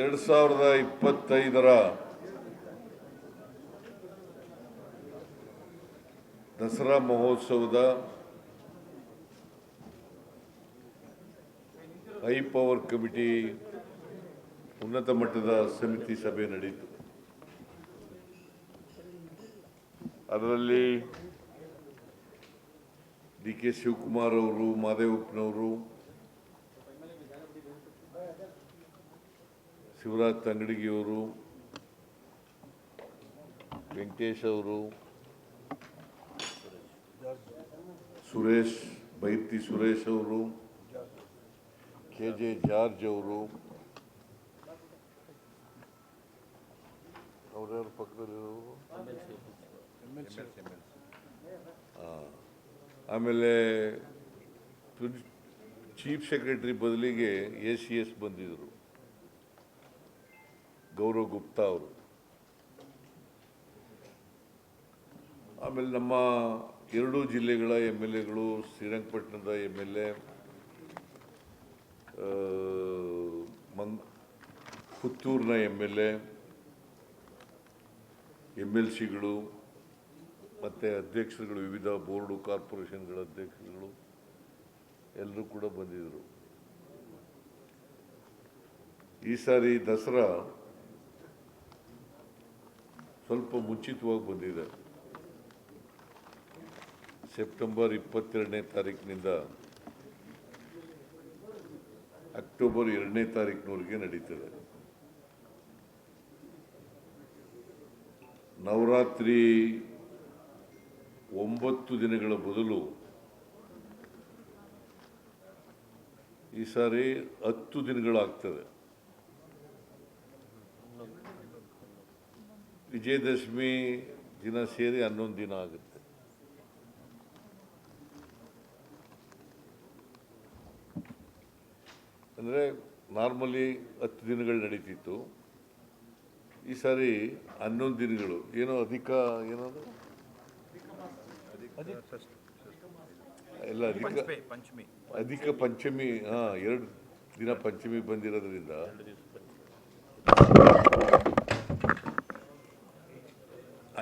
ಎರಡು ಸಾವಿರದ ಇಪ್ಪತ್ತೈದರ ದಸರಾ ಮಹೋತ್ಸವದ ಹೈ ಪವರ್ ಕಮಿಟಿ ಉನ್ನತ ಮಟ್ಟದ ಸಮಿತಿ ಸಭೆ ನಡೆಯಿತು. ಅದರಲ್ಲಿ ಡಿ ಕೆ ಶಿವಕುಮಾರ್ ಅವರು ಮಾದೇವಪ್ಪನವರು ಶಿವರಾಜ್ ತಂಗಡಿಗಿಯವರು, ವೆಂಕಟೇಶ್ ಅವರು, ಸುರೇಶ್ ಬೈತಿ ಸುರೇಶ್ ಅವರು ಕೆ ಜೆ ಜಾರ್ಜ್ ಅವರು ಅವ್ರ್ಯಾರ ಪಕ್ಕದಲ್ಲಿ ಆಮೇಲೆ ಚೀಫ್ ಸೆಕ್ರೆಟರಿ ಬದಲಿಗೆ ಎ ಸಿ ಎಸ್ ಬಂದಿದ್ದರು. ಗೌರವ್ ಗುಪ್ತಾ ಅವರು. ಆಮೇಲೆ ನಮ್ಮ ಎರಡೂ ಜಿಲ್ಲೆಗಳ ಎಂ ಎಲ್ ಎಗಳು, ಶ್ರೀರಂಗಪಟ್ಟಣದ ಎಂ ಎಲ್ ಎ ಮಂಗ್, ಪುತ್ತೂರಿನ M L A, M L ಸಿಗಳು, ಮತ್ತು ಅಧ್ಯಕ್ಷರುಗಳು, ವಿವಿಧ ಬೋರ್ಡು, ಕಾರ್ಪೊರೇಷನ್ಗಳ ಅಧ್ಯಕ್ಷರುಗಳು, ಎಲ್ಲರೂ ಕೂಡ ಬಂದಿದ್ದರು. ಈ ಸಾರಿ ದಸರಾ ಸ್ವಲ್ಪ ಮುಂಚಿತವಾಗಿ ಬಂದಿದೆ. ಸೆಪ್ಟೆಂಬರ್ ಇಪ್ಪತ್ತೆರಡನೇ ತಾರೀಕಿನಿಂದ ಅಕ್ಟೋಬರ್ ಎರಡನೇ ತಾರೀಕಿನವರೆಗೆ ನಡೀತದೆ. ನವರಾತ್ರಿ ಒಂಬತ್ತು ದಿನಗಳ ಬದಲು ಈ ಸಾರಿ ಹತ್ತು ದಿನಗಳಾಗ್ತದೆ. ವಿಜಯದಶಮಿ ದಿನ ಸೇರಿ ಹನ್ನೊಂದು ದಿನ ಆಗುತ್ತೆ. ಅಂದರೆ ನಾರ್ಮಲಿ ಹತ್ತು ದಿನಗಳು ನಡೀತಿತ್ತು. ಈ ಸಾರಿ ಹನ್ನೊಂದು ದಿನಗಳು. ಏನೋ ಅಧಿಕ ಏನದು? ಎಲ್ಲ ಅಧಿಕ ಪಂಚಮಿ ಪಂಚಮಿ. ಅಧಿಕ ಪಂಚಮಿ ಹಾಂ ಎರಡು ದಿನ ಪಂಚಮಿ ಬಂದಿರೋದ್ರಿಂದ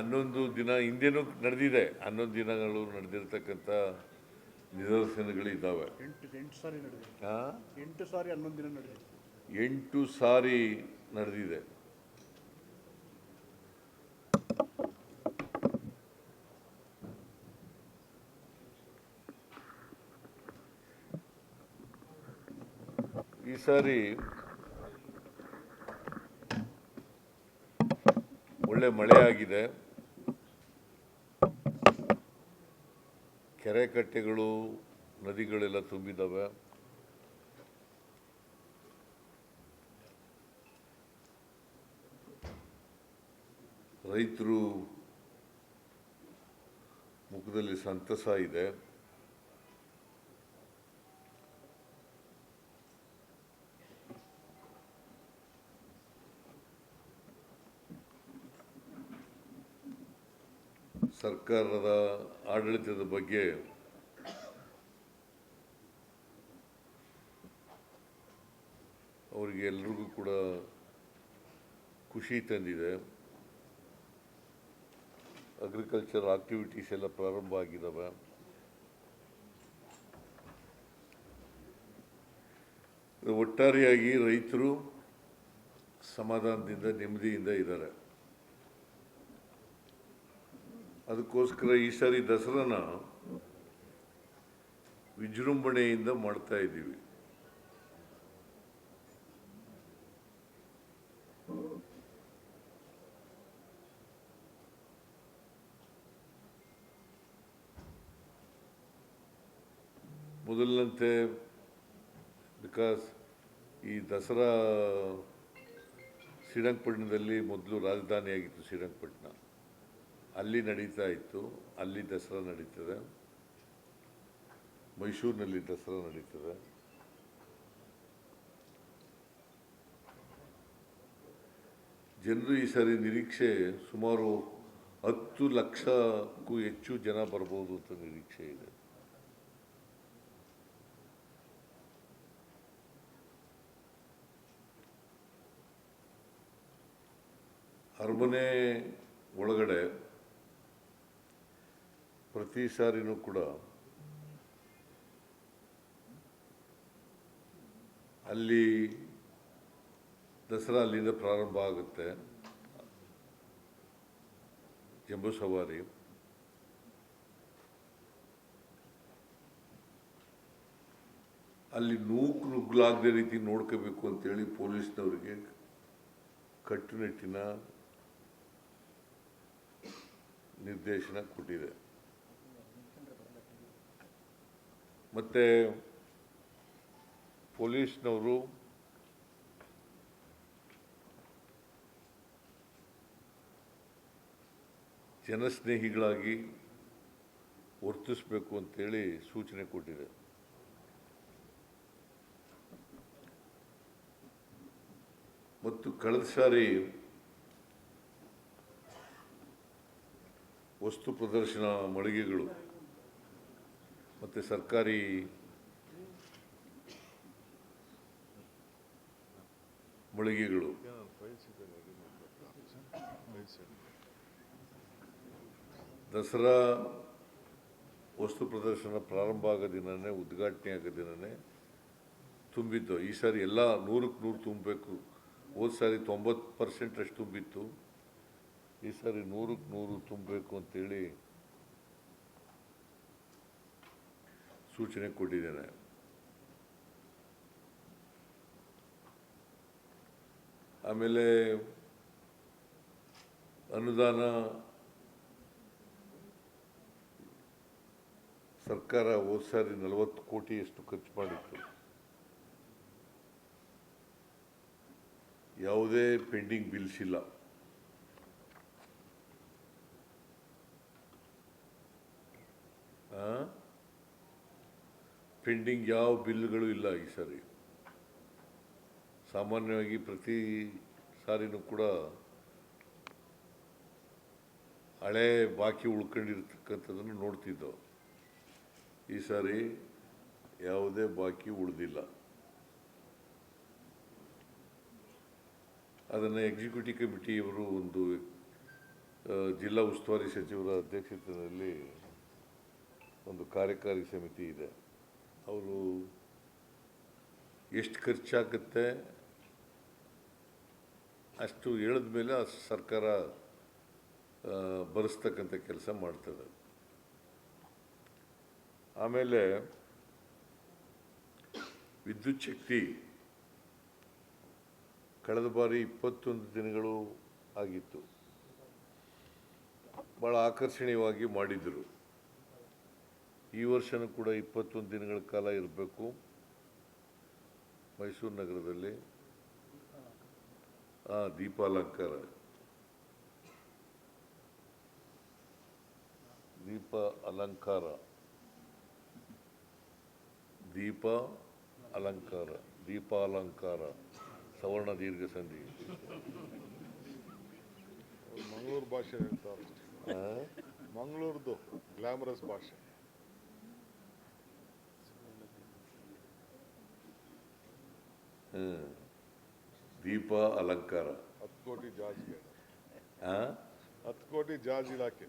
ಹನ್ನೊಂದು ದಿನ ಹಿಂದೆನೂ ನಡೆದಿದೆ. ಹನ್ನೊಂದು ದಿನಗಳು ನಡೆದಿರ್ತಕ್ಕಂಥ ನಿದರ್ಶನಗಳಿದ್ದಾವೆ ಎಂಟು ಎಂಟು ಸಾರಿ ಹನ್ನೊಂದು ದಿನ ನಡೆದಿದೆ. ಎಂಟು ಸಾರಿ ನಡೆದಿದೆ. ಈ ಸಾರಿ ಒಳ್ಳೆ ಮಳೆ ಆಗಿದೆ. ಕೆರೆ ಕಟ್ಟೆಗಳು ನದಿಗಳೆಲ್ಲ ತುಂಬಿದ್ದಾವೆ ರೈತರು ಮುಖದಲ್ಲಿ ಸಂತಸ ಇದೆ. ಸರ್ಕಾರದ ಆಡಳಿತದ ಬಗ್ಗೆ ಅವರಿಗೆ ಎಲ್ರಿಗೂ ಕೂಡ ಖುಷಿ ತಂದಿದೆ. ಅಗ್ರಿಕಲ್ಚರ್ ಆಕ್ಟಿವಿಟೀಸ್ ಎಲ್ಲ ಪ್ರಾರಂಭ ಆಗಿದ್ದಾವೆ ಒಟ್ಟಾರೆಯಾಗಿ ರೈತರು ಸಮಾಧಾನದಿಂದ, ನೆಮ್ಮದಿಯಿಂದ ಇದ್ದಾರೆ. ಅದಕ್ಕೋಸ್ಕರ ಈ ಸಾರಿ ದಸರಾನ ವಿಜೃಂಭಣೆಯಿಂದ ಮಾಡ್ತಾ ಇದ್ದೀವಿ. ಮೊದಲಿನಂತೆ ಬಿಕಾಸ್ ಈ ದಸರಾ ಶ್ರೀರಂಗಪಟ್ಟಣದಲ್ಲಿ ಮೊದಲು ರಾಜಧಾನಿಯಾಗಿತ್ತು ಶ್ರೀರಂಗಪಟ್ಟಣ. ಅಲ್ಲಿ ನಡೀತಾ ಇತ್ತು, ಅಲ್ಲಿ ದಸರಾ ನಡೀತದೆ. ಮೈಸೂರಿನಲ್ಲಿ ದಸರಾ ನಡೀತದೆ. ಜನರು ಈ ಸಾರಿ ನಿರೀಕ್ಷೆ ಸುಮಾರು ಹತ್ತು ಲಕ್ಷಕ್ಕೂ ಹೆಚ್ಚು ಜನ ಬರ್ಬೋದು ಅಂತ ನಿರೀಕ್ಷೆ ಇದೆ. ಅರಮನೆ ಒಳಗಡೆ ಪ್ರತಿ ಸಾರಿನೂ ಕೂಡ ಅಲ್ಲಿ ದಸರಾ ಅಲ್ಲಿಂದ ಪ್ರಾರಂಭ ಆಗುತ್ತೆ ಜಂಬೂ ಸವಾರಿ. ಅಲ್ಲಿ ನೂಕು ನುಗ್ಗಲಾಗದೆ ರೀತಿ ನೋಡ್ಕೋಬೇಕು ಅಂತೇಳಿ ಪೊಲೀಸ್ನವರಿಗೆ ಕಟ್ಟುನಿಟ್ಟಿನ ನಿರ್ದೇಶನ ಕೊಟ್ಟಿದೆ. ಮತ್ತು ಪೊಲೀಸ್ನವರು ಜನಸ್ನೇಹಿಗಳಾಗಿ ವರ್ತಿಸಬೇಕು ಅಂತೇಳಿ ಸೂಚನೆ ಕೊಟ್ಟಿದೆ. ಮತ್ತು ಕಳೆದ ಸಾರಿ ವಸ್ತು ಪ್ರದರ್ಶನ ಮಳಿಗೆಗಳು ಮತ್ತು ಸರ್ಕಾರಿ ಮಳಿಗೆಗಳು. ದಸರಾ ವಸ್ತು ಪ್ರದರ್ಶನ ಪ್ರಾರಂಭ ಆಗೋ ದಿನನೇ, ಉದ್ಘಾಟನೆ ಆಗೋ ದಿನನೇ ತುಂಬಿದ್ದು. ಈ ಸಾರಿ ಎಲ್ಲ ನೂರಕ್ಕೆ ನೂರು ತುಂಬಬೇಕು. ಹೋದ ಸಾರಿ ತೊಂಬತ್ತು ಪರ್ಸೆಂಟ್ ಅಷ್ಟು ತುಂಬಿತ್ತು. ಈ ಸಾರಿ ನೂರಕ್ಕೆ ನೂರು ತುಂಬಬೇಕು ಅಂತೇಳಿ ಸೂಚನೆ ಕೊಟ್ಟಿದ್ದೇನೆ. ಆಮೇಲೆ ಅನುದಾನ ಸರ್ಕಾರ ಹೋದ ಸಾರಿ ನಲವತ್ತು ಕೋಟಿಯಷ್ಟು ಖರ್ಚು ಮಾಡಿತ್ತು. ಯಾವುದೇ ಪೆಂಡಿಂಗ್ ಬಿಲ್ಸ್ ಇಲ್ಲ. ಪೆಂಡಿಂಗ್ ಯಾವ ಬಿಲ್ಗಳು ಇಲ್ಲ ಈ ಸಾರಿ. ಸಾಮಾನ್ಯವಾಗಿ ಪ್ರತಿ ಸಾರಿನೂ ಕೂಡ ಹಳೆ ಬಾಕಿ ಉಳ್ಕೊಂಡಿರ್ತಕ್ಕಂಥದ್ದನ್ನು ನೋಡ್ತಿದ್ದೋ. ಈ ಸಾರಿ ಯಾವುದೇ ಬಾಕಿ ಉಳಿದಿಲ್ಲ. ಅದನ್ನು ಎಕ್ಸಿಕ್ಯೂಟಿವ್ ಕಮಿಟಿಯವರು ಒಂದು ಜಿಲ್ಲಾ ಉಸ್ತುವಾರಿ ಸಚಿವರ ಅಧ್ಯಕ್ಷತೆಯಲ್ಲಿ ಒಂದು ಕಾರ್ಯಕಾರಿ ಸಮಿತಿ ಇದೆ. ಅವರು ಎಷ್ಟು ಖರ್ಚಾಗುತ್ತೆ, ಅಷ್ಟು ಹೇಳಿದ ಮೇಲೆ ಆ ಸರ್ಕಾರ ಬರೆಸ್ತಕ್ಕಂಥ ಕೆಲಸ ಮಾಡ್ತದೆ. ಆಮೇಲೆ ವಿದ್ಯುತ್ ಶಕ್ತಿ ಕಳೆದ ಬಾರಿ ಇಪ್ಪತ್ತೊಂದು ದಿನಗಳು ಆಗಿತ್ತು. ಭಾಳ ಆಕರ್ಷಣೀಯವಾಗಿ ಮಾಡಿದರು. ಈ ವರ್ಷನೂ ಕೂಡ ಇಪ್ಪತ್ತೊಂದು ದಿನಗಳ ಕಾಲ ಇರಬೇಕು. ಮೈಸೂರು ನಗರದಲ್ಲಿ. ಆ ದೀಪಾಲಂಕಾರ. ದೀಪ ಅಲಂಕಾರ. ದೀಪ ಅಲಂಕಾರ. ದೀಪಾಲಂಕಾರ. ಸವರ್ಣ ದೀರ್ಘ ಸಂಧಿ. ಮಂಗಳೂರು ಭಾಷೆ ಹೇಳ್ತಾರೆ. ಮಂಗಳೂರದು ಗ್ಲಾಮರಸ್ ಭಾಷೆ. ದೀಪ ಅಲಂಕಾರ. ಹತ್ತು ಕೋಟಿ ಜಾಜ್ಗೆ ಆ? ಹತ್ತು ಕೋಟಿ ಜಾಜ್ ಇಲಾಖೆ.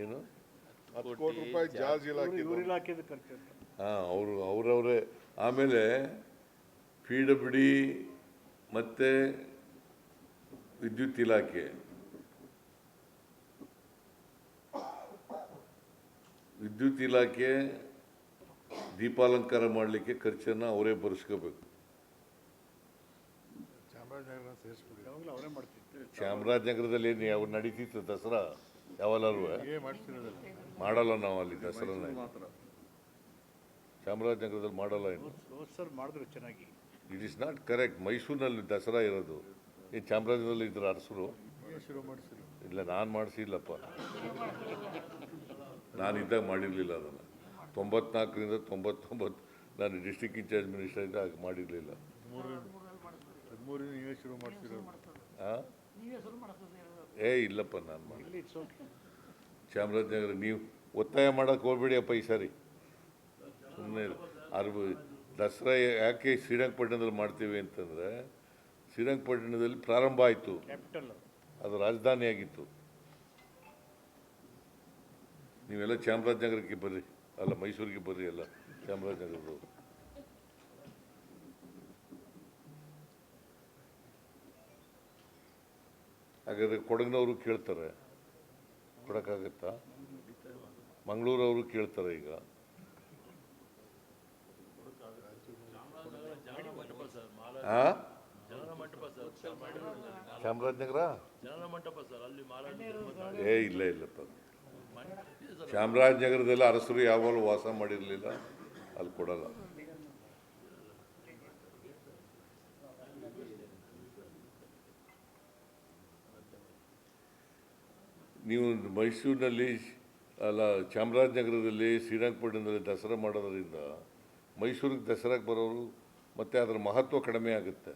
ಏನು? ಹತ್ತು ಕೋಟಿ ರೂಪಾಯಿ ಜಾಜ್ ಇಲಾಖೆ ಹಾಂ ಅವರು ಅವರವರೇ. ಆಮೇಲೆ ಪಿ ಡಬ್ಲ್ಯೂ ಡಿ ಮತ್ತು ವಿದ್ಯುತ್ ಇಲಾಖೆ. ವಿದ್ಯುತ್ ಇಲಾಖೆ ದೀಪಾಲಂಕಾರ ಮಾಡಲಿಕ್ಕೆ ಖರ್ಚನ್ನು ಅವರೇ ಭರಿಸ್ಕೋಬೇಕು. ಅವರೇ ಚಾಮರಾಜನಗರದಲ್ಲಿ ಏನು ಯಾವ ನಡೀತಿತ್ತು ದಸರಾ ಯಾವಲ್ಲರೂ ಮಾಡಲ್ಲ ನಾವು ಅಲ್ಲಿ ದಸರಾನ ಚಾಮರಾಜನಗರದಲ್ಲಿ ಮಾಡಲ್ಲ ಏನು ಸರ್ ಮಾಡಿದ್ರು ಚೆನ್ನಾಗಿ. ಇಟ್ ಇಸ್ ನಾಟ್ ಕರೆಕ್ಟ್ ಮೈಸೂರಿನಲ್ಲಿ ದಸರಾ ಇರೋದು. ಈ ಚಾಮರಾಜನಗರದಲ್ಲಿ ಇದ್ರ ಅರಸರು? ಇಲ್ಲ ನಾನು ಮಾಡಿಸಿಲ್ಲಪ್ಪ. ನಾನು ಇದ್ದಾಗ ಮಾಡಿರಲಿಲ್ಲ ಅದನ್ನು. ತೊಂಬತ್ನಾಲ್ಕರಿಂದ ತೊಂಬತ್ತೊಂಬತ್ತು ನಾನು ಡಿಸ್ಟಿಕ್ ಇನ್ಚಾರ್ಜ್ ಮಿನಿಸ್ಟರ್ ಇದ್ದಾಗ ಮಾಡಿರಲಿಲ್ಲ. ಹದಿಮೂರಿಂದ ನೀವೇ ಶುರು ಮಾಡ್ತಿರೋದು. ಹಾಂ ಏ ಇಲ್ಲಪ್ಪ ನಾನು ಮಾಡಿ ಚಾಮರಾಜನಗರ ನೀವು ಒತ್ತಾಯ ಮಾಡೋಕೆ ಹೋಗ್ಬೇಡಿ ಅಪ್ಪ ಈ ಸಾರಿ. ಸುಮ್ಮನೆ ಅರ್ಬ ದಸರಾ ಯಾಕೆ ಶ್ರೀರಂಗಪಟ್ಟಣದಲ್ಲಿ ಮಾಡ್ತೀವಿ ಅಂತಂದರೆ ಶ್ರೀರಂಗಪಟ್ಟಣದಲ್ಲಿ ಪ್ರಾರಂಭ ಆಯಿತು. ಅದು ರಾಜಧಾನಿಯಾಗಿತ್ತು. ನೀವೆಲ್ಲ ಚಾಮರಾಜನಗರಕ್ಕೆ ಬರ್ರಿ. ಅಲ್ಲ ಮೈಸೂರಿಗೆ ಬರ್ರಿ ಎಲ್ಲ ಚಾಮರಾಜನಗರದವರು. ಹಾಗಾದ್ರೆ ಕೊಡಗಿನವರು ಕೇಳ್ತಾರೆ. ಕೊಡೋಕ್ಕಾಗತ್ತಾ? ಮಂಗಳೂರವರು ಕೇಳ್ತಾರೆ ಈಗ? ಚಾಮರಾಜನಗರ? ಏ, ಇಲ್ಲ, ಇಲ್ಲಪ್ಪ. ಚಾಮರಾಜನಗರದಲ್ಲಿ ಅರಸರು ಯಾವಾಗಲೂ ವಾಸ ಮಾಡಿರಲಿಲ್ಲ. ಅಲ್ಲಿ ಕೊಡಲ್ಲ. ನೀವು ಮೈಸೂರಿನಲ್ಲಿ ಅಲ್ಲ ಚಾಮರಾಜನಗರದಲ್ಲಿ ಶ್ರೀರಂಗಪಟ್ಟಣದಲ್ಲಿ ದಸರಾ ಮಾಡೋದರಿಂದ ಮೈಸೂರಿಗೆ ದಸರಾಗೆ ಬರೋರು ಮತ್ತು ಅದರ ಮಹತ್ವ ಕಡಿಮೆ ಆಗುತ್ತೆ.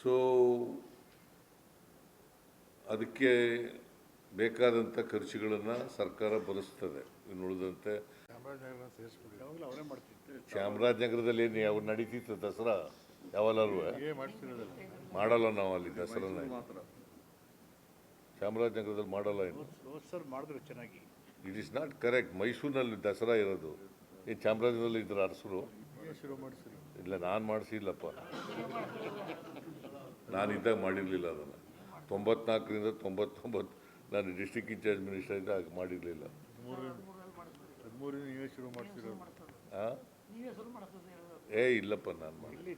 ಸೊ ಅದಕ್ಕೆ ಬೇಕಾದಂಥ ಖರ್ಚುಗಳನ್ನು ಸರ್ಕಾರ ಭರಿಸ್ತದೆ. ಇನ್ನು ಉಳಿದಂತೆ ಚಾಮರಾಜನಗರದಲ್ಲಿ ಏನು ಯಾವ ನಡೀತಿತ್ತು ದಸರಾ? ಯಾವಲ್ಲರೂ ಏನ್ ಮಾಡ್ತಿರೋದಲ್ಲ ಮಾಡಲ್ಲ ನಾವು ಅಲ್ಲಿ ದಸರಾನ ಚಾಮರಾಜನಗರದಲ್ಲಿ ಮಾಡಲ್ಲ ಏನು? ಹೋದ್ ಹೋದ್ ಸರ್ ಮಾಡಿದ್ರು ಚೆನ್ನಾಗಿ. ಇಟ್ ಇಸ್ ನಾಟ್ ಕರೆಕ್ಟ್ ಮೈಸೂರಿನಲ್ಲಿ ದಸರಾ ಇರೋದು. ಈ ಚಾಮರಾಜನಗರದಲ್ಲಿ ಇದ್ರ ಅರಸರು? ಇಲ್ಲ ನಾನು ಮಾಡಿಸಿಲ್ಲಪ್ಪ. ನಾನು ಇದ್ದಾಗ ಮಾಡಿರಲಿಲ್ಲ ಅದನ್ನು. ತೊಂಬತ್ನಾಲ್ಕರಿಂದ ತೊಂಬತ್ತೊಂಬತ್ತು ನಾನು ಡಿಸ್ಟಿಕ್ ಇನ್ಚಾರ್ಜ್ ಮಿನಿಸ್ಟರ್ ಇದ್ದ ಹಾಗೆ ಮಾಡಿರಲಿಲ್ಲ. ಹಾಂ ನೀವೇ ಶುರು ಮಾಡ್ತದೆ ಏ ಇಲ್ಲಪ್ಪ ನಾನು ಮಾಡಿ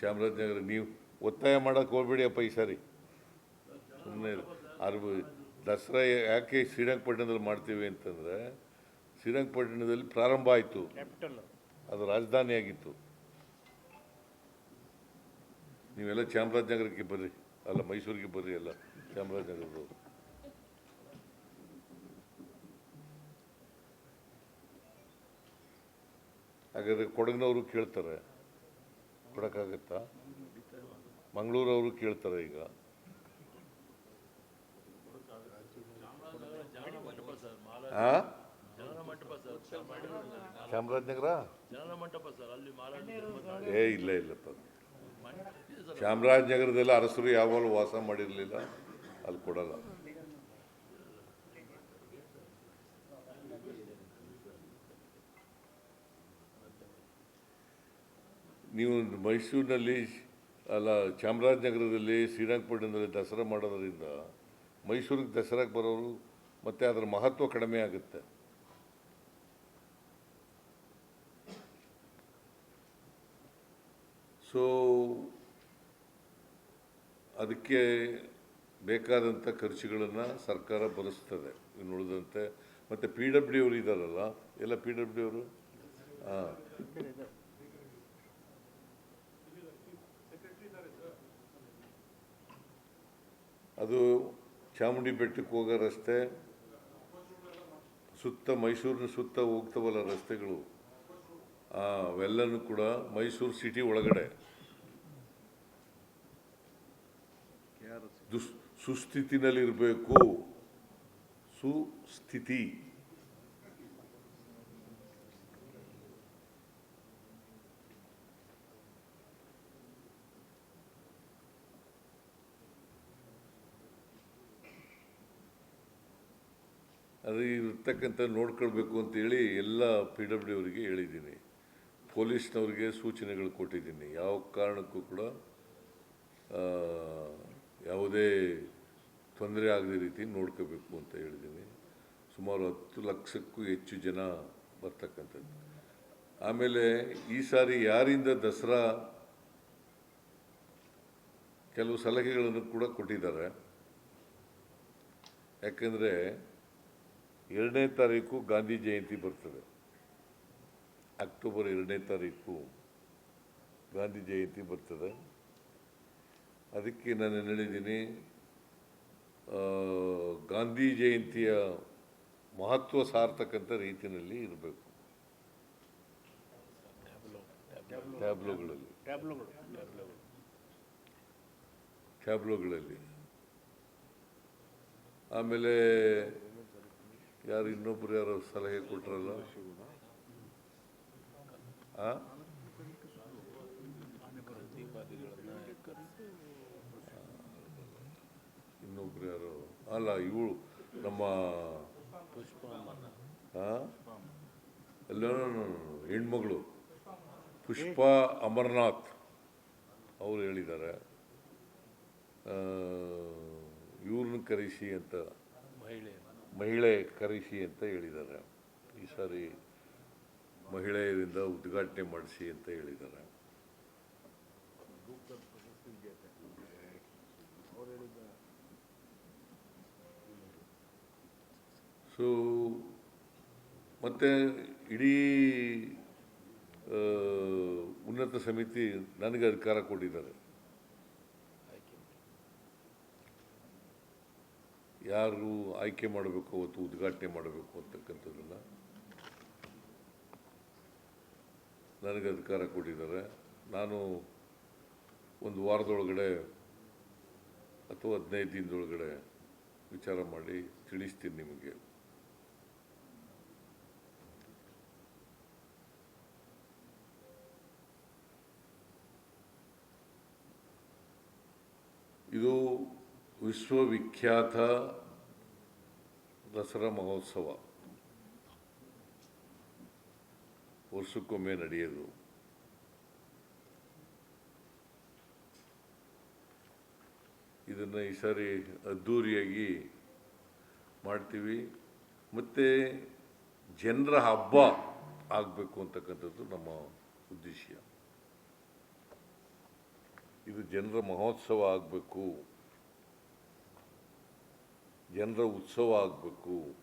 ಚಾಮರಾಜನಗರ ನೀವು ಒತ್ತಾಯ ಮಾಡೋಕೆ ಹೋಗ್ಬೇಡಿಯಪ್ಪ ಈ ಸಾರಿ. ಸುಮ್ಮನೆ ಅರ್ಬ ದಸರಾ ಯಾಕೆ ಶ್ರೀರಂಗಪಟ್ಟಣದಲ್ಲಿ ಮಾಡ್ತೀವಿ ಅಂತಂದರೆ ಶ್ರೀರಂಗಪಟ್ಟಣದಲ್ಲಿ ಪ್ರಾರಂಭ ಆಯಿತು. ಅದು ರಾಜಧಾನಿ ಆಗಿತ್ತು. ನೀವೆಲ್ಲ ಚಾಮರಾಜನಗರಕ್ಕೆ ಬರ್ರಿ. ಅಲ್ಲ ಮೈಸೂರಿಗೆ ಬರ್ರಿ ಎಲ್ಲ ಚಾಮರಾಜನಗರದವರು ಹಾಗಾದ್ರೆ ಕೊಡಗಿನವರು ಕೇಳ್ತಾರೆ. ಕೊಡೋಕ್ಕಾಗತ್ತಾ? ಮಂಗಳೂರವರು ಕೇಳ್ತಾರೆ ಈಗ? ಚಾಮರಾಜನಗರ? ಏ, ಇಲ್ಲ ಇಲ್ಲಪ್ಪ ಚಾಮರಾಜನಗರದಲ್ಲಿ ಅರಸರು ಯಾವಾಗಲೂ ವಾಸ ಮಾಡಿರಲಿಲ್ಲ. ಅಲ್ಲಿ ಕೊಡಲ್ಲ. ನೀವು ಮೈಸೂರಿನಲ್ಲಿ, ಅಲ್ಲ, ಚಾಮರಾಜನಗರದಲ್ಲಿ, ಶ್ರೀರಂಗಪಟ್ಟಣದಲ್ಲಿ ದಸರಾ ಮಾಡೋದರಿಂದ ಮೈಸೂರಿಗೆ ದಸರಾಗೆ ಬರೋರು ಮತ್ತು ಅದರ ಮಹತ್ವ ಕಡಿಮೆ ಆಗುತ್ತೆ. ಸೊ ಅದಕ್ಕೆ ಬೇಕಾದಂಥ ಖರ್ಚುಗಳನ್ನು ಸರ್ಕಾರ ಭರಿಸ್ತದೆ. ಇನ್ನು ಉಳಿದಂತೆ ಮತ್ತು ಪಿ ಡಬ್ಲ್ಯೂ ಅವರು ಇದ್ದಾರಲ್ಲ? ಎಲ್ಲ ಪಿ ಡಬ್ಲ್ಯೂ ಅವರು? ಹಾಂ. ಅದು ಚಾಮುಂಡಿ ಬೆಟ್ಟಕ್ಕೆ ಹೋಗೋ ರಸ್ತೆ, ಸುತ್ತ ಮೈಸೂರಿನ ಸುತ್ತ ಹೋಗ್ತವಲ್ಲ ರಸ್ತೆಗಳು ಅವೆಲ್ಲನೂ ಕೂಡ ಮೈಸೂರು ಸಿಟಿ ಒಳಗಡೆ. ದುಸ್, ಸುಸ್ಥಿತಿನಲ್ಲಿರಬೇಕು. ಸುಸ್ಥಿತಿ. ಇರ್ತಕ್ಕಂಥ ನೋಡ್ಕೊಳ್ಬೇಕು ಅಂತೇಳಿ ಎಲ್ಲ ಪಿ ಡಬ್ಲ್ಯೂ ಅವರಿಗೆ ಹೇಳಿದ್ದೀನಿ. ಪೊಲೀಸ್ನವ್ರಿಗೆ ಸೂಚನೆಗಳು ಕೊಟ್ಟಿದ್ದೀನಿ. ಯಾವ ಕಾರಣಕ್ಕೂ ಕೂಡ ಯಾವುದೇ ತೊಂದರೆ ಆಗದ ರೀತಿ ನೋಡ್ಕೋಬೇಕು ಅಂತ ಹೇಳಿದ್ದೀನಿ. ಸುಮಾರು ಹತ್ತು ಲಕ್ಷಕ್ಕೂ ಹೆಚ್ಚು ಜನ ಬರ್ತಕ್ಕಂಥದ್ದು. ಆಮೇಲೆ ಈ ಸಾರಿ ಯಾರಿಂದ ದಸರಾ ಕೆಲವು ಸಲಹೆಗಳನ್ನು ಕೂಡ ಕೊಟ್ಟಿದ್ದಾರೆ. ಯಾಕೆಂದರೆ ಎರಡನೇ ತಾರೀಕು ಗಾಂಧಿ ಜಯಂತಿ ಬರ್ತದೆ. ಅಕ್ಟೋಬರ್ ಎರಡನೇ ತಾರೀಕು ಗಾಂಧಿ ಜಯಂತಿ ಬರ್ತದೆ. ಅದಕ್ಕೆ ನಾನು ಹೇಳಿದ್ದೀನಿ ಗಾಂಧಿ ಜಯಂತಿಯ ಮಹತ್ವ ಸಾರ್ತಕ್ಕಂಥ ರೀತಿಯಲ್ಲಿ ಇರಬೇಕು. ಟ್ಯಾಬ್ಲೋಗಳಲ್ಲಿ. ಟ್ಯಾಬ್ಲೋಗಳು ಟ್ಯಾಬ್ಲೋಗಳು ಟ್ಯಾಬ್ಲೋಗಳಲ್ಲಿ. ಆಮೇಲೆ ಯಾರು ಇನ್ನೊಬ್ರು ಯಾರು ಸಲಹೆ ಕೊಟ್ರಲ್ಲ? ಇನ್ನೊಬ್ರು ಯಾರು? ಅಲ್ಲ, ಇವಳು ನಮ್ಮ ಹೆಣ್ಮಗಳು. ಪುಷ್ಪಾ ಅಮರನಾಥ್ ಅವರು ಹೇಳಿದ್ದಾರೆ. ಇವ್ರನ್ನ ಕರೆಸಿ ಅಂತ. ಮಹಿಳೆ ಕರೆಸಿ ಅಂತ ಹೇಳಿದ್ದಾರೆ. ಈ ಸಾರಿ ಮಹಿಳೆಯರಿಂದ ಉದ್ಘಾಟನೆ ಮಾಡಿಸಿ ಅಂತ ಹೇಳಿದ್ದಾರೆ. ಸೊ ಮತ್ತು ಇಡೀ ಉನ್ನತ ಸಮಿತಿ ನನಗೆ ಅಧಿಕಾರ ಕೊಟ್ಟಿದ್ದಾರೆ. ಯಾರು ಆಯ್ಕೆ ಮಾಡಬೇಕು ಅವತ್ತು ಉದ್ಘಾಟನೆ ಮಾಡಬೇಕು ಅಂತಕ್ಕಂಥದ್ದನ್ನ ನನಗೆ ಅಧಿಕಾರ ಕೊಟ್ಟಿದ್ದಾರೆ. ನಾನು ಒಂದು ವಾರದೊಳಗಡೆ ಅಥವಾ ಹದಿನೈದು ದಿನದೊಳಗಡೆ ವಿಚಾರ ಮಾಡಿ ತಿಳಿಸ್ತೀನಿ ನಿಮಗೆ. ಇದು ವಿಶ್ವವಿಖ್ಯಾತ ದಸರಾ ಮಹೋತ್ಸವ. ವರ್ಷಕ್ಕೊಮ್ಮೆ ನಡೆಯೋದು. ಇದನ್ನು ಈ ಸಾರಿ ಅದ್ಧೂರಿಯಾಗಿ ಮಾಡ್ತೀವಿ. ಮತ್ತು ಜನರ ಹಬ್ಬ ಆಗಬೇಕು ಅಂತಕ್ಕಂಥದ್ದು ನಮ್ಮ ಉದ್ದೇಶ. ಇದು ಜನರ ಮಹೋತ್ಸವ ಆಗಬೇಕು. ಜನರ ಉತ್ಸವ ಆಗಬೇಕು.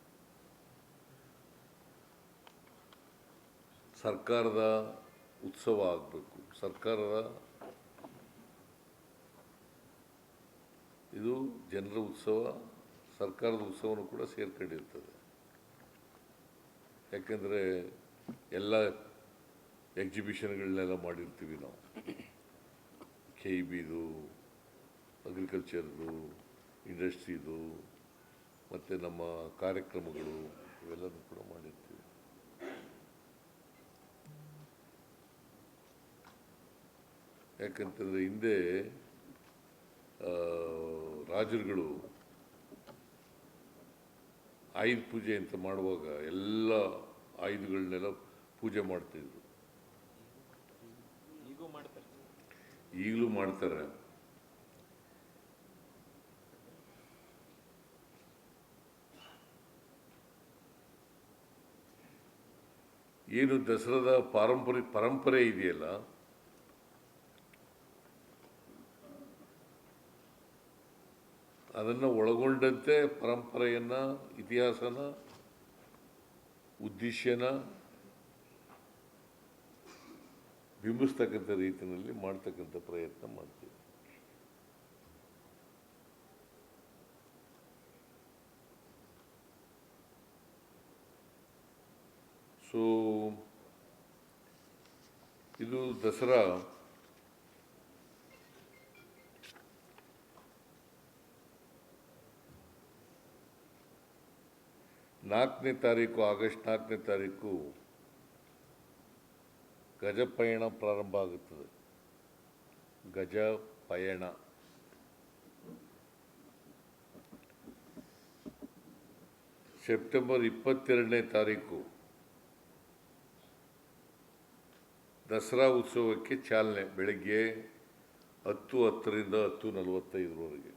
ಸರ್ಕಾರದ ಉತ್ಸವ ಆಗಬೇಕು. ಸರ್ಕಾರದ ಇದು ಜನರ ಉತ್ಸವ, ಸರ್ಕಾರದ ಉತ್ಸವನೂ ಕೂಡ ಸೇರ್ಕೊಂಡಿರ್ತದೆ. ಯಾಕೆಂದರೆ ಎಲ್ಲ ಎಕ್ಸಿಬಿಷನ್ಗಳನ್ನೆಲ್ಲ ಮಾಡಿರ್ತೀವಿ ನಾವು. ಕೆ ಇ ಬಿದು ಅಗ್ರಿಕಲ್ಚರ್ದು ಇಂಡಸ್ಟ್ರಿದು ಮತ್ತು ನಮ್ಮ ಕಾರ್ಯಕ್ರಮಗಳು ಇವೆಲ್ಲನೂ ಕೂಡ ಮಾಡಿರ್ತೀವಿ. ಯಾಕಂತಂದರೆ ಹಿಂದೆ ರಾಜರುಗಳು ಆಯುಧ ಪೂಜೆ ಅಂತ ಮಾಡುವಾಗ ಎಲ್ಲ ಆಯುಧಗಳನ್ನೆಲ್ಲ ಪೂಜೆ ಮಾಡ್ತಿದ್ರು. ಈಗಲೂ ಮಾಡ್ತಾರೆ. ಏನು ದಸರಾದ ಪಾರಂಪರಿ ಪರಂಪರೆ ಇದೆಯಲ್ಲ? ಅದನ್ನು ಒಳಗೊಂಡಂತೆ ಪರಂಪರೆಯನ್ನ, ಇತಿಹಾಸನ, ಉದ್ದೇಶನ ಬಿಂಬಿಸ್ತಕ್ಕಂಥ ರೀತಿಯಲ್ಲಿ ಮಾಡ್ತಕ್ಕಂಥ ಪ್ರಯತ್ನ ಮಾಡ್ತೀವಿ. ಸೊ, ಇದು ದಸರಾ. ನಾಲ್ಕನೇ ತಾರೀಕು, ಆಗಸ್ಟ್ ನಾಲ್ಕನೇ ತಾರೀಕು ಗಜಪಯಣ ಪ್ರಾರಂಭ ಆಗುತ್ತದೆ. ಗಜ ಪಯಣ. ಸೆಪ್ಟೆಂಬರ್ ಇಪ್ಪತ್ತೆರಡನೇ ತಾರೀಕು. ದಸರಾ ಉತ್ಸವಕ್ಕೆ ಚಾಲನೆ ಬೆಳಗ್ಗೆ ಹತ್ತು ಹತ್ತರಿಂದ ಹತ್ತು ನಲವತ್ತೈದರವರೆಗೆ.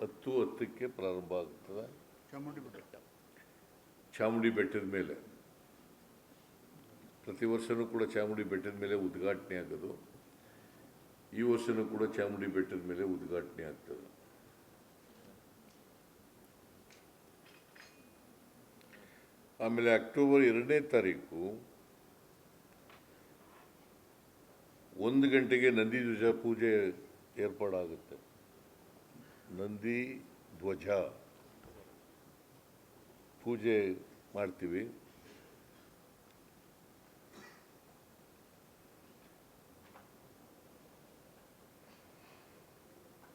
ಹತ್ತು ಹತ್ತಕ್ಕೆ ಪ್ರಾರಂಭ ಆಗ್ತದೆ. ಚಾಮುಂಡಿ ಬೆಟ್ಟ. ಚಾಮುಂಡಿ ಬೆಟ್ಟದ ಮೇಲೆ. ಪ್ರತಿ ವರ್ಷವೂ ಕೂಡ ಚಾಮುಂಡಿ ಬೆಟ್ಟದ ಮೇಲೆ ಉದ್ಘಾಟನೆ ಆಗೋದು. ಈ ವರ್ಷನೂ ಕೂಡ ಚಾಮುಂಡಿ ಬೆಟ್ಟದ ಮೇಲೆ ಉದ್ಘಾಟನೆ ಆಗ್ತದೆ. ಆಮೇಲೆ ಅಕ್ಟೋಬರ್ ಎರಡನೇ ತಾರೀಕು ಒಂದು ಗಂಟೆಗೆ ನಂದಿ ಧ್ವಜ ಪೂಜೆ ಏರ್ಪಾಡಾಗುತ್ತೆ. ನಂದಿ ಧ್ವಜ ಪೂಜೆ ಮಾಡ್ತೀವಿ.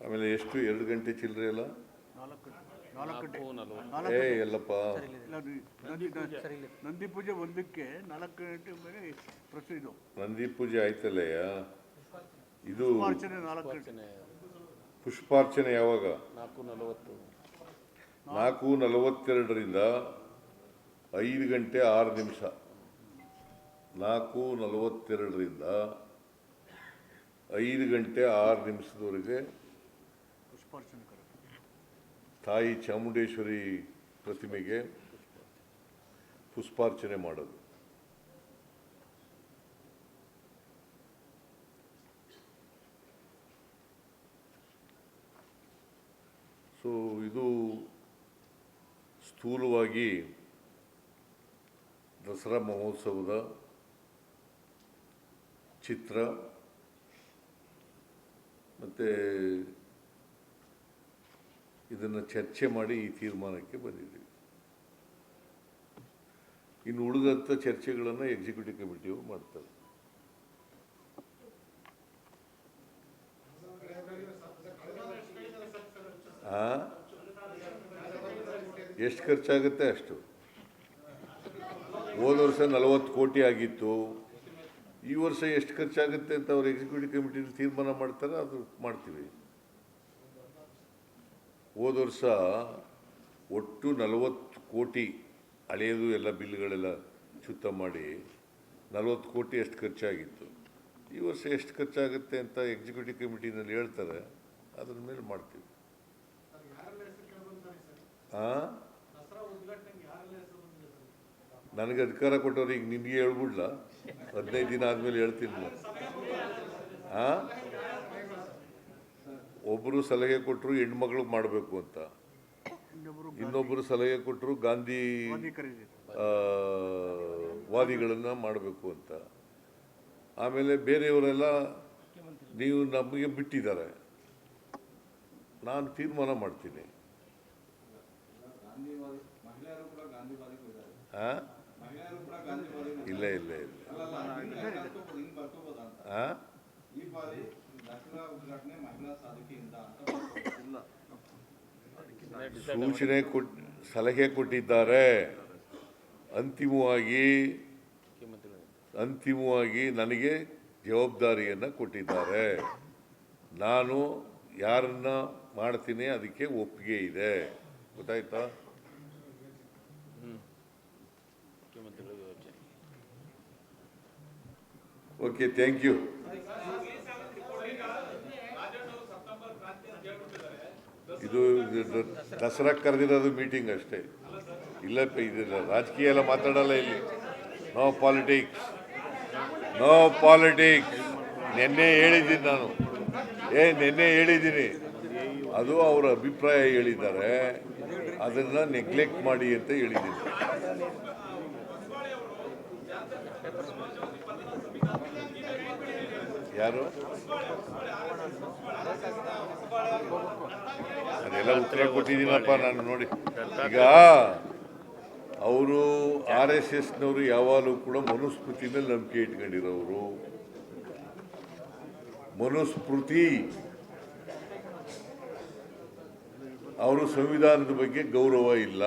ಆಮೇಲೆ ಎಷ್ಟು? ಎರಡು ಗಂಟೆ ಚಿಲ್ಲರೆ ಅಲ್ಲ? ಏ ಎಲ್ಲಪ್ಪ. ನಂದಿ ನಂದಿ ಪೂಜೆ ಒಂದಕ್ಕೆ ನಾಲ್ಕು ಗಂಟೆ ಮೇಲೆ ಪ್ರತಿ ಇದು. ನಂದಿ ಪೂಜೆ ಆಯ್ತಲ್ಲಯ್ಯ ಇದು ಅರ್ಚನೆ ನಾಲ್ಕು ಗಂಟೆ. ಪುಷ್ಪಾರ್ಚನೆ ಯಾವಾಗ? ನಾಲ್ಕು ನಲವತ್ತು. ನಾಲ್ಕು ನಲವತ್ತೆರಡರಿಂದ ಐದು ಗಂಟೆ ಆರು ನಿಮಿಷ. ನಾಲ್ಕು ನಲವತ್ತೆರಡರಿಂದ ಐದು ಗಂಟೆ ಆರು ನಿಮಿಷದವರೆಗೆ ಪುಷ್ಪಾರ್ಚನೆ. ತಾಯಿ ಚಾಮುಂಡೇಶ್ವರಿ ಪ್ರತಿಮೆಗೆ ಪುಷ್ಪಾರ್ಚನೆ ಮಾಡೋದು. ಸೊ ಇದು ಸ್ಥೂಲವಾಗಿ ದಸರಾ ಮಹೋತ್ಸವದ ಚಿತ್ರ ಮತ್ತು ಇದನ್ನು ಚರ್ಚೆ ಮಾಡಿ ಈ ತೀರ್ಮಾನಕ್ಕೆ ಬಂದಿದ್ದೀವಿ. ಇನ್ನು ಉಳಿದಂಥ ಚರ್ಚೆಗಳನ್ನು ಎಕ್ಸಿಕ್ಯೂಟಿವ್ ಕಮಿಟಿಯು ಮಾಡ್ತಾರೆ? ಎಷ್ಟು ಖರ್ಚಾಗುತ್ತೆ ಅಷ್ಟು? ಹೋದ ವರ್ಷ ನಲವತ್ತು ಕೋಟಿ ಆಗಿತ್ತು. ಈ ವರ್ಷ ಎಷ್ಟು ಖರ್ಚಾಗುತ್ತೆ ಅಂತ ಅವ್ರು ಎಕ್ಸಿಕ್ಯೂಟಿವ್ ಕಮಿಟಿ ತೀರ್ಮಾನ ಮಾಡ್ತಾರೆ ಅದು ಮಾಡ್ತೀವಿ. ಹೋದ ವರ್ಷ ಒಟ್ಟು ನಲವತ್ತು ಕೋಟಿ ಹಳೆಯದು ಎಲ್ಲ ಬಿಲ್ಗಳೆಲ್ಲ ಶುದ್ಧ ಮಾಡಿ ನಲವತ್ತು ಕೋಟಿ ಎಷ್ಟು ಖರ್ಚಾಗಿತ್ತು. ಈ ವರ್ಷ ಎಷ್ಟು ಖರ್ಚಾಗುತ್ತೆ ಅಂತ ಎಕ್ಸಿಕ್ಯೂಟಿವ್ ಕಮಿಟಿನಲ್ಲಿ ಹೇಳ್ತಾರೆ. ಅದ್ರ ಮೇಲೆ ಮಾಡ್ತೀವಿ. ಹಾಂ ನನಗೆ ಅಧಿಕಾರ ಕೊಟ್ಟವ್ರು ಈಗ ನಿಮಗೆ ಹೇಳ್ಬಿಡ್ಲ? ಹದಿನೈದು ದಿನ ಆದಮೇಲೆ ಹೇಳ್ತೀನಿ. ಹಾಂ ಒಬ್ಬರು ಸಲಹೆ ಕೊಟ್ಟರು ಹೆಣ್ಮಕ್ಳಿಗೆ ಮಾಡಬೇಕು ಅಂತ. ಇನ್ನೊಬ್ಬರು ಸಲಹೆ ಕೊಟ್ಟರು ಗಾಂಧಿ ವಾದಿಗಳನ್ನು ಮಾಡಬೇಕು ಅಂತ. ಆಮೇಲೆ ಬೇರೆಯವರೆಲ್ಲ ನೀವು ನಮಗೆ ಬಿಟ್ಟಿದ್ದಾರೆ. ನಾನು ತೀರ್ಮಾನ ಮಾಡ್ತೀನಿ? ಇಲ್ಲ ಇಲ್ಲ ಇಲ್ಲ. ಆ? ಈ ಉದ್ಘಾಟನೆ ಮಹಿಳಾ ಸಾಧಕಿಯಿಂದ ಅಂತ ಸೂಚನೆ ಕೊಟ್ ಸಲಹೆ ಕೊಟ್ಟಿದ್ದಾರೆ. ಅಂತಿಮವಾಗಿ ಅಂತಿಮವಾಗಿ ನನಗೆ ಜವಾಬ್ದಾರಿಯನ್ನು ಕೊಟ್ಟಿದ್ದಾರೆ. ನಾನು ಯಾರನ್ನ ಮಾಡ್ತೀನಿ ಅದಕ್ಕೆ ಒಪ್ಪಿಗೆ ಇದೆ. ಗೊತ್ತಾಯ್ತಾ? Okay thank you. ಇದು ಇದು ದಸರಾ ಕರೆದಿರೋದು ಮೀಟಿಂಗ್ ಅಷ್ಟೇ. ಇಲ್ಲ ಇದಿಲ್ಲ ರಾಜಕೀಯ ಎಲ್ಲ ಮಾತಾಡಲ್ಲ ಇಲ್ಲಿ. ನೋ ಪಾಲಿಟಿಕ್ಸ್ ನೋ ಪಾಲಿಟಿಕ್ಸ್ ನಿನ್ನೆ ಹೇಳಿದ್ದೀನಿ ನಾನು. ಏ, ನಿನ್ನೆ ಹೇಳಿದ್ದೀನಿ. ಅದು ಅವರ ಅಭಿಪ್ರಾಯ ಹೇಳಿದ್ದಾರೆ. ಅದನ್ನು ನೆಗ್ಲೆಕ್ಟ್ ಮಾಡಿ ಅಂತ ಹೇಳಿದ್ದೀನಿ. ಯಾರು? ಅದೆಲ್ಲ ಉತ್ತರ ಕೊಟ್ಟಿದ್ದೀನಪ್ಪ ನಾನು ನೋಡಿ. ಈಗ ಅವರು ಆರ್ ಎಸ್ ಎಸ್ನವರು ಯಾವಾಗಲೂ ಕೂಡ ಮನುಸ್ಮೃತಿ ಮೇಲೆ ನಂಬಿಕೆ ಇಟ್ಕೊಂಡಿರೋರು. ಮನುಸ್ಮೃತಿ. ಅವರು ಸಂವಿಧಾನದ ಬಗ್ಗೆ ಗೌರವ ಇಲ್ಲ.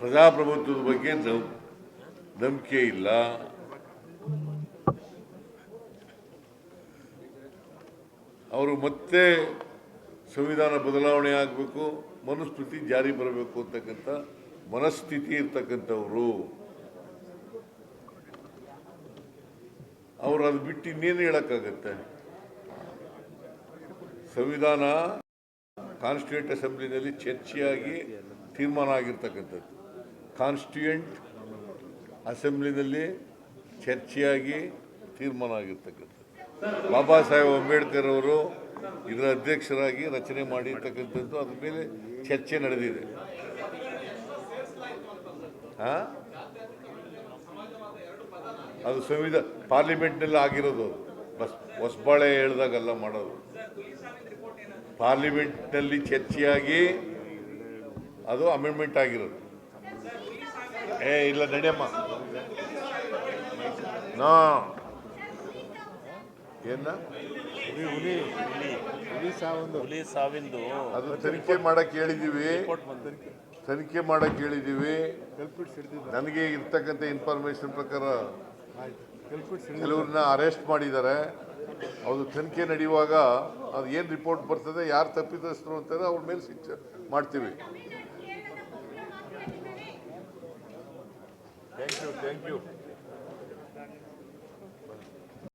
ಪ್ರಜಾಪ್ರಭುತ್ವದ ಬಗ್ಗೆ ನಂಬಿಕೆ ಇಲ್ಲ. ಅವರು ಮತ್ತೆ ಸಂವಿಧಾನ ಬದಲಾವಣೆ ಆಗಬೇಕು ಮನುಸ್ಮೃತಿ ಜಾರಿ ಬರಬೇಕು ಅಂತಕ್ಕಂಥ ಮನಸ್ಥಿತಿ ಇರ್ತಕ್ಕಂಥವ್ರು. ಅವರು ಅದು ಬಿಟ್ಟು ಇನ್ನೇನು ಹೇಳಕ್ಕಾಗತ್ತೆ? ಸಂವಿಧಾನ ಕಾನ್ಸ್ಟಿಟ್ಯೂಂಟ್ ಅಸೆಂಬ್ಲಿನಲ್ಲಿ ಚರ್ಚೆಯಾಗಿ ತೀರ್ಮಾನ ಆಗಿರ್ತಕ್ಕಂಥದ್ದು. ಕಾನ್ಸ್ಟಿಟ್ಯೂಂಟ್ ಅಸೆಂಬ್ಲಿನಲ್ಲಿ ಚರ್ಚೆಯಾಗಿ ತೀರ್ಮಾನ ಆಗಿರ್ತಕ್ಕಂಥದ್ದು. ಬಾಬಾ ಸಾಹೇಬ್ ಅಂಬೇಡ್ಕರ್ ಅವರು ಇದರ ಅಧ್ಯಕ್ಷರಾಗಿ ರಚನೆ ಮಾಡಿರ್ತಕ್ಕಂಥದ್ದು, ಅದ್ರ ಮೇಲೆ ಚರ್ಚೆ ನಡೆದಿದೆ? ಅದು ಸಂವಿಧಾನ, ಪಾರ್ಲಿಮೆಂಟ್ನಲ್ಲಿ ಆಗಿರೋದು ಬಸ್, ಹೊಸಬಾಳೆ ಹೇಳ್ದಾಗಲ್ಲ ಮಾಡೋದು. ಪಾರ್ಲಿಮೆಂಟ್ನಲ್ಲಿ ಚರ್ಚೆಯಾಗಿ ಅದು ಅಮೆಂಡ್ಮೆಂಟ್ ಆಗಿರೋದು. ಏ, ಇಲ್ಲ, ನಡೆಯಮ್ಮ. ನಾ. ಏನ ಹುಲಿ ಸಾವಿಂದು. ಅದು ತನಿಖೆ ಮಾಡಕ್ಕೆ ಹೇಳಿದೀವಿ. ತನಿಖೆ ಮಾಡಕ್ ಹೇಳಿದೀವಿ. ನನಗೆ ಇರ್ತಕ್ಕಂಥ ಇನ್ಫಾರ್ಮೇಶನ್ ಪ್ರಕಾರ ಕೆಲವ್ರನ್ನ ಅರೆಸ್ಟ್ ಮಾಡಿದ್ದಾರೆ. ಅದು ತನಿಖೆ ನಡೆಯುವಾಗ ಅದು ಏನು ರಿಪೋರ್ಟ್ ಬರ್ತದೆ ಯಾರು ತಪ್ಪಿತಸ್ಥರು ಅಂತಾರೆ ಅವ್ರ ಮೇಲೆ ಶಿಕ್ಷೆ ಮಾಡ್ತೀವಿ. Thank you thank you